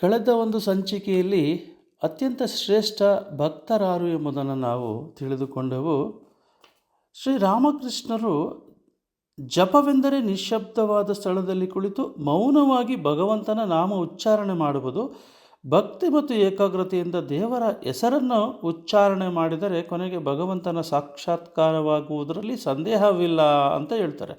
ಕಳೆದ ಒಂದು ಸಂಚಿಕೆಯಲ್ಲಿ ಅತ್ಯಂತ ಶ್ರೇಷ್ಠ ಭಕ್ತರಾರು ಎಂಬುದನ್ನು ನಾವು ತಿಳಿದುಕೊಂಡೆವು. ಶ್ರೀರಾಮಕೃಷ್ಣರು ಜಪವೆಂದರೆ ನಿಶಬ್ದವಾದ ಸ್ಥಳದಲ್ಲಿ ಕುಳಿತು ಮೌನವಾಗಿ ಭಗವಂತನ ನಾಮ ಉಚ್ಚಾರಣೆ ಮಾಡುವುದು, ಭಕ್ತಿ ಮತ್ತು ಏಕಾಗ್ರತೆಯಿಂದ ದೇವರ ಹೆಸರನ್ನು ಉಚ್ಚಾರಣೆ ಮಾಡಿದರೆ ಕೊನೆಗೆ ಭಗವಂತನ ಸಾಕ್ಷಾತ್ಕಾರವಾಗುವುದರಲ್ಲಿ ಸಂದೇಹವಿಲ್ಲ ಅಂತ ಹೇಳ್ತಾರೆ.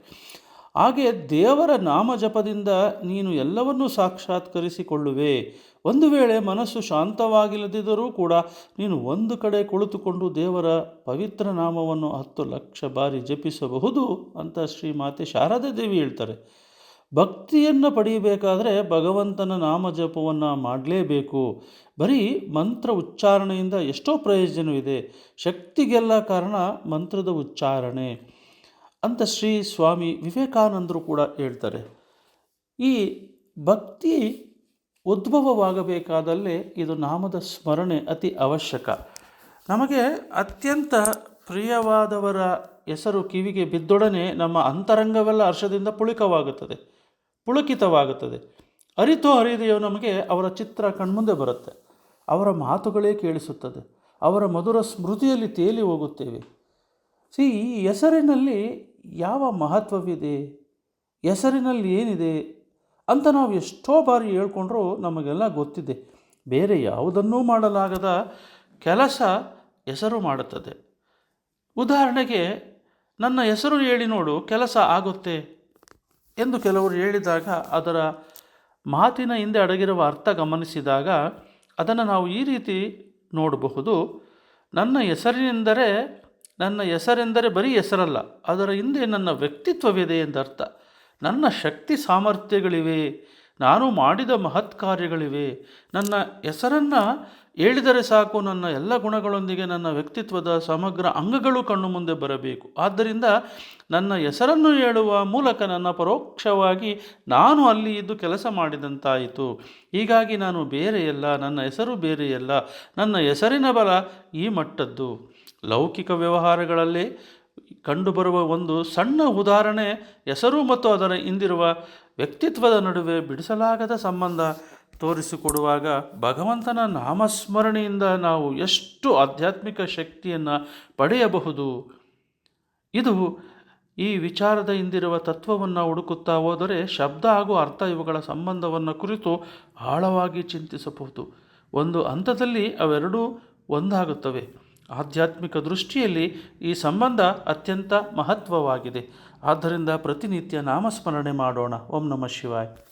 ಹಾಗೆ ದೇವರ ನಾಮ ಜಪದಿಂದ ನೀನು ಎಲ್ಲವನ್ನೂ ಸಾಕ್ಷಾತ್ಕರಿಸಿಕೊಳ್ಳುವೆ. ಒಂದು ವೇಳೆ ಮನಸ್ಸು ಶಾಂತವಾಗಿಲ್ಲದಿದ್ದರೂ ಕೂಡ ನೀನು ಒಂದು ಕಡೆ ಕುಳಿತುಕೊಂಡು ದೇವರ ಪವಿತ್ರ ನಾಮವನ್ನು ಹತ್ತು ಲಕ್ಷ ಬಾರಿ ಜಪಿಸಬಹುದು ಅಂತ ಶ್ರೀ ಮಾತೆ ಶಾರದಾ ದೇವಿ ಹೇಳ್ತಾರೆ. ಭಕ್ತಿಯನ್ನು ಪಡೆಯಬೇಕಾದರೆ ಭಗವಂತನ ನಾಮ ಜಪವನ್ನು ಮಾಡಲೇಬೇಕು. ಬರೀ ಮಂತ್ರ ಉಚ್ಚಾರಣೆಯಿಂದ ಎಷ್ಟೋ ಪ್ರಯೋಜನವಿದೆ. ಶಕ್ತಿಗೆಲ್ಲ ಕಾರಣ ಮಂತ್ರದ ಉಚ್ಚಾರಣೆ. ಅಂತ ಶ್ರೀ ಸ್ವಾಮಿ ವಿವೇಕಾನಂದರು ಕೂಡ ಹೇಳ್ತಾರೆ. ಈ ಭಕ್ತಿ ಉದ್ಭವವಾಗಬೇಕಾದಲ್ಲೇ ಇದು ನಾಮದ ಸ್ಮರಣೆ ಅತಿ ಅವಶ್ಯಕ. ನಮಗೆ ಅತ್ಯಂತ ಪ್ರಿಯವಾದವರ ಹೆಸರು ಕಿವಿಗೆ ಬಿದ್ದೊಡನೆ ನಮ್ಮ ಅಂತರಂಗವೆಲ್ಲ ಹರ್ಷದಿಂದ ಪುಳಿಕವಾಗುತ್ತದೆ, ಪುಳಕಿತವಾಗುತ್ತದೆ. ಅರಿತೋ ಅರಿದೆಯೋ ನಮಗೆ ಅವರ ಚಿತ್ರ ಕಣ್ಮುಂದೆ ಬರುತ್ತೆ, ಅವರ ಮಾತುಗಳೇ ಕೇಳಿಸುತ್ತದೆ, ಅವರ ಮಧುರ ಸ್ಮೃತಿಯಲ್ಲಿ ತೇಲಿ ಹೋಗುತ್ತೇವೆ. ಸಿ, ಈ ಹೆಸರಿನಲ್ಲಿ ಯಾವ ಮಹತ್ವವಿದೆ? ಹೆಸರಿನಲ್ಲಿ ಏನಿದೆ? ಅಂತ ನಾವು ಎಷ್ಟೋ ಬಾರಿ ಹೇಳ್ಕೊಂಡ್ರೂ ನಮಗೆಲ್ಲ ಗೊತ್ತಿದೆ. ಬೇರೆ ಯಾವುದನ್ನೂ ಮಾಡಲಾಗದ ಕೆಲಸ ಹೆಸರು ಮಾಡುತ್ತದೆ. ಉದಾಹರಣೆಗೆ, ನನ್ನ ಹೆಸರು ಹೇಳಿ ನೋಡು, ಕೆಲಸ ಆಗುತ್ತೆ ಎಂದು ಕೆಲವರು ಹೇಳಿದಾಗ, ಅದರ ಮಾತಿನ ಹಿಂದೆ ಅಡಗಿರುವ ಅರ್ಥ ಗಮನಿಸಿದಾಗ, ಅದನ್ನು ನಾವು ಈ ರೀತಿ ನೋಡಬಹುದು. ನನ್ನ ಹೆಸರಿನೆಂದರೆ ನನ್ನ ಹೆಸರೆಂದರೆ ಬರೀ ಹೆಸರಲ್ಲ, ಅದರ ಹಿಂದೆ ನನ್ನ ವ್ಯಕ್ತಿತ್ವವಿದೆ ಎಂದರ್ಥ ನನ್ನ ಶಕ್ತಿ ಸಾಮರ್ಥ್ಯಗಳಿವೆ, ನಾನು ಮಾಡಿದ ಮಹತ್ ಕಾರ್ಯಗಳಿವೆ. ನನ್ನ ಹೆಸರನ್ನು ಹೇಳಿದರೆ ಸಾಕು, ನನ್ನ ಎಲ್ಲ ಗುಣಗಳೊಂದಿಗೆ ನನ್ನ ವ್ಯಕ್ತಿತ್ವದ ಸಮಗ್ರ ಅಂಗಗಳು ಕಣ್ಣು ಮುಂದೆ ಬರಬೇಕು. ಆದ್ದರಿಂದ ನನ್ನ ಹೆಸರನ್ನು ಹೇಳುವ ಮೂಲಕ ನನ್ನ ಪರೋಕ್ಷವಾಗಿ ನಾನು ಅಲ್ಲಿ ಇದ್ದು ಕೆಲಸ ಮಾಡಿದಂತಾಯಿತು. ಹೀಗಾಗಿ ನಾನು ಬೇರೆಯಲ್ಲ, ನನ್ನ ಹೆಸರು ಬೇರೆಯಲ್ಲ, ನನ್ನ ಹೆಸರಿನ ಬಲ ಈ ಮಟ್ಟದ್ದು. ಲೌಕಿಕ ವ್ಯವಹಾರಗಳಲ್ಲಿ ಕಂಡುಬರುವ ಒಂದು ಸಣ್ಣ ಉದಾಹರಣೆ ಹೆಸರು ಮತ್ತು ಅದರ ಹಿಂದಿರುವ ವ್ಯಕ್ತಿತ್ವದ ನಡುವೆ ಬಿಡಿಸಲಾಗದ ಸಂಬಂಧ ತೋರಿಸಿಕೊಡುವಾಗ ಭಗವಂತನ ನಾಮಸ್ಮರಣೆಯಿಂದ ನಾವು ಎಷ್ಟು ಆಧ್ಯಾತ್ಮಿಕ ಶಕ್ತಿಯನ್ನು ಪಡೆಯಬಹುದು? ಇದು ಈ ವಿಚಾರದ ಹಿಂದಿರುವ ತತ್ವವನ್ನು ಹುಡುಕುತ್ತಾ ಹೋದರೆ ಶಬ್ದ ಹಾಗೂ ಅರ್ಥ ಇವುಗಳ ಸಂಬಂಧವನ್ನು ಕುರಿತು ಆಳವಾಗಿ ಚಿಂತಿಸಬಹುದು. ಒಂದು ಹಂತದಲ್ಲಿ ಅವೆರಡೂ ಒಂದಾಗುತ್ತವೆ. ಆಧ್ಯಾತ್ಮಿಕ ದೃಷ್ಟಿಯಲ್ಲಿ ಈ ಸಂಬಂಧ ಅತ್ಯಂತ ಮಹತ್ವವಾಗಿದೆ. ಆದ್ದರಿಂದ ಪ್ರತಿನಿತ್ಯ ನಾಮಸ್ಮರಣೆ ಮಾಡೋಣ. ಓಂ ನಮಃ ಶಿವಾಯ್.